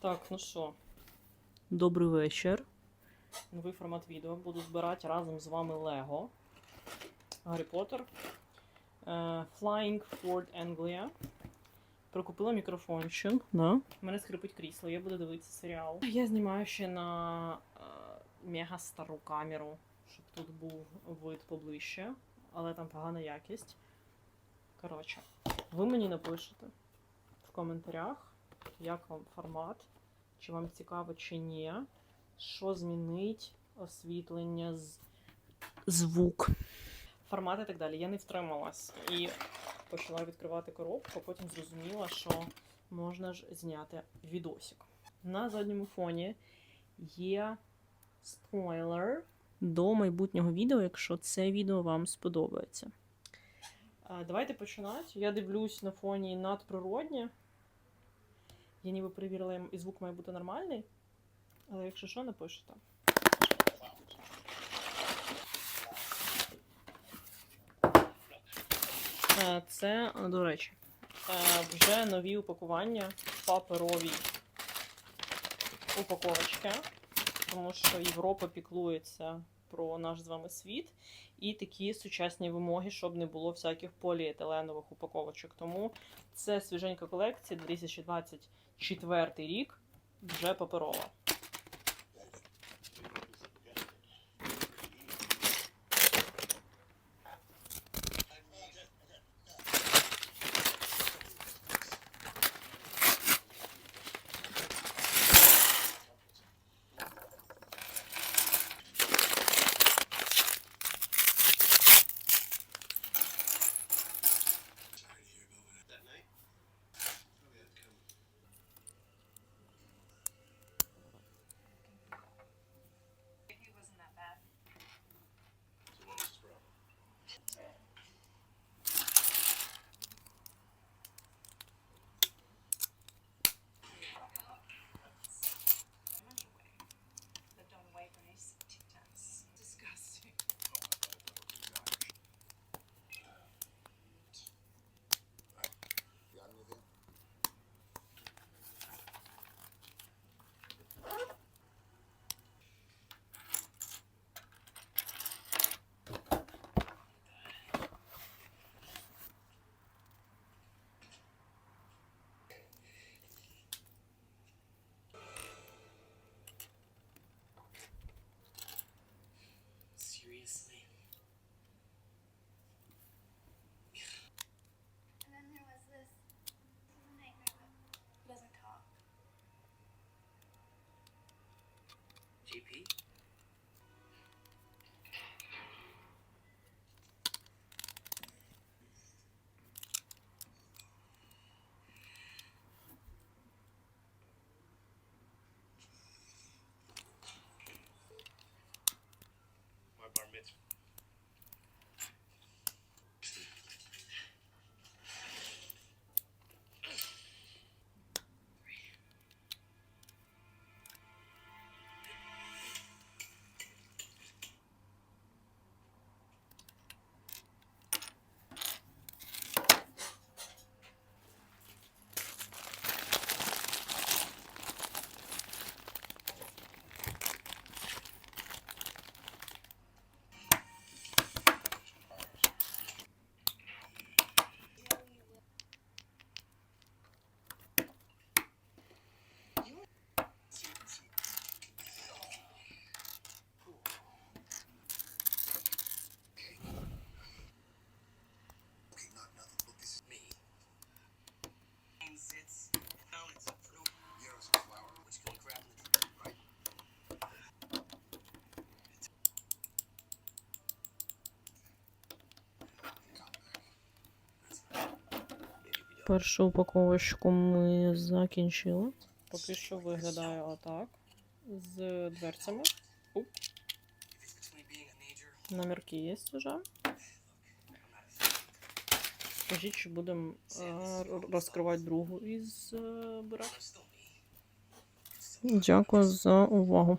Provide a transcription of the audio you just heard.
Так, ну що, Добрий вечір. новий формат відео. Буду збирати разом з вами Лего. Гаррі Поттер. Е, Flying Ford Anglia. Прикупила мікрофончик. Да? У мене скрипить крісло, я буду дивитися серіал. Я знімаю ще на е, мега стару камеру, щоб тут був вид поближче, але там погана якість. Коротше, ви мені напишете в коментарях, як вам формат, чи вам цікаво, чи ні, що змінить освітлення Звук. формат і так далі. Я не втрималась і почала відкривати коробку, а потім зрозуміла, що можна ж зняти відосик. На задньому фоні є спойлер. До майбутнього відео, якщо це відео вам сподобається. Давайте починати. Я дивлюсь на фоні надприроднє. Я ніби перевірила, і звук має бути нормальний. Але якщо що, напишете. Е, Це, до речі, е, вже нові упакування паперові упаковочки, тому що Європа піклується про наш з вами світ і такі сучасні вимоги, щоб не було всяких поліетиленових упаковочок. Тому це свіженька колекція 2024 рік, вже паперова. GP. Першу упаковочку ми закінчили. Поки що виглядає отак. З дверцями. Уп, номерки є вже. Скажіть, чи будемо е, розкривати другу із е, бирок? Дякую за увагу.